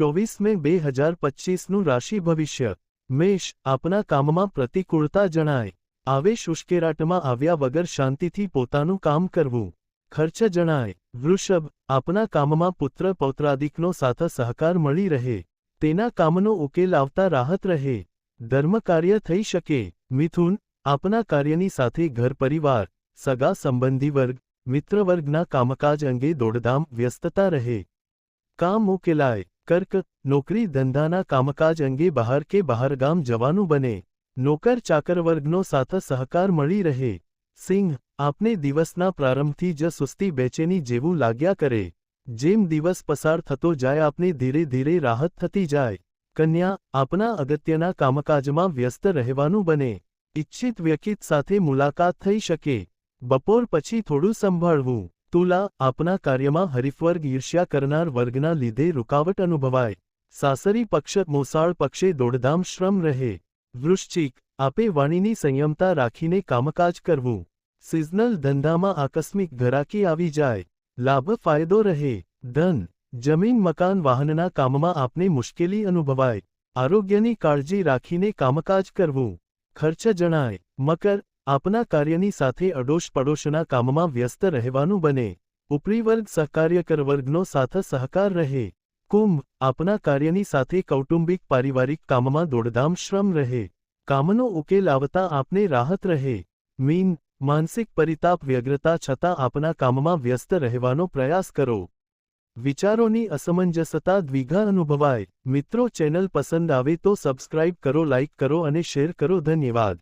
ચોવીસ મે બે હજાર પચીસનું રાશિ ભવિષ્ય. મેષ, આપના કામમાં પ્રતિકૂળતા જણાય. આવેશ ઉશ્કેરાટમાં આવ્યા વગર શાંતિથી પોતાનું કામ કરવું. ખર્ચ જણાય. વૃષભ, આપના કામમાં પુત્ર પૌત્રાદિકનો સાથ સહકાર મળી રહે. તેના કામનો ઉકેલ આવતા રાહત રહે. ધર્મ કાર્ય થઈ શકે. મિથુન, આપના કાર્યની સાથે ઘર પરિવાર, સગા સંબંધી વર્ગ, મિત્રવર્ગના કામકાજ અંગે દોડધામ વ્યસ્તતા રહે. કામ ઉકેલાય. કર્ક, નોકરી ધંધાના કામકાજ અંગે બહાર કે બહારગામ જવાનું બને. નોકર ચાકર વર્ગનો સાથ સહકાર મળી રહે. સિંહ, આપને દિવસના પ્રારંભથી જ સુસ્તી બેચેની જેવું લાગ્યા કરે. જેમ દિવસ પસાર થતો જાય આપને ધીરે ધીરે રાહત થતી જાય. કન્યા, આપના અગત્યના કામકાજમાં વ્યસ્ત રહેવાનું બને. ઇચ્છિત વ્યક્તિ સાથે મુલાકાત થઈ શકે. બપોર પછી થોડું સંભાળવું. તુલા આપના કાર્યમાં હરીફવર્ગ ઈર્ષ્યા કરનાર વર્ગના લીધે રૂકાવટ અનુભવાય. સાસરી પક્ષ મોસાળ પક્ષે દોડધામ શ્રમ રહે. વૃશ્ચિક, આપે વાણીની સંયમતા રાખીને કામકાજ કરવું. સિઝનલ ધંધામાં આકસ્મિક ઘરાકી આવી જાય. લાભ ફાયદો રહે. ધન, જમીન મકાન વાહનના કામમાં આપને મુશ્કેલી અનુભવાય. આરોગ્યની કાળજી રાખીને કામકાજ કરવું. ખર્ચ જણાય. મકર આપના કાર્યની સાથે અડોશ પડોશના કામમાં વ્યસ્ત રહેવાનું બને. ઉપરી વર્ગ સહકાર્યકર વર્ગનો સાથ સહકાર રહે. કુંભ, આપના કાર્યની સાથે કૌટુંબિક પારિવારિક કામમાં દોડધામ શ્રમ રહે. કામનો ઉકેલ આવતા આપને રાહત રહે. મીન, માનસિક પરિતાપ વ્યગ્રતા છતાં આપના કામમાં વ્યસ્ત રહેવાનો પ્રયાસ કરો. વિચારોની અસમંજસતા દ્વિઘા અનુભવાય. મિત્રો ચેનલ પસંદ આવે તો સબસ્ક્રાઇબ કરો, લાઇક કરો અને શેર કરો. ધન્યવાદ.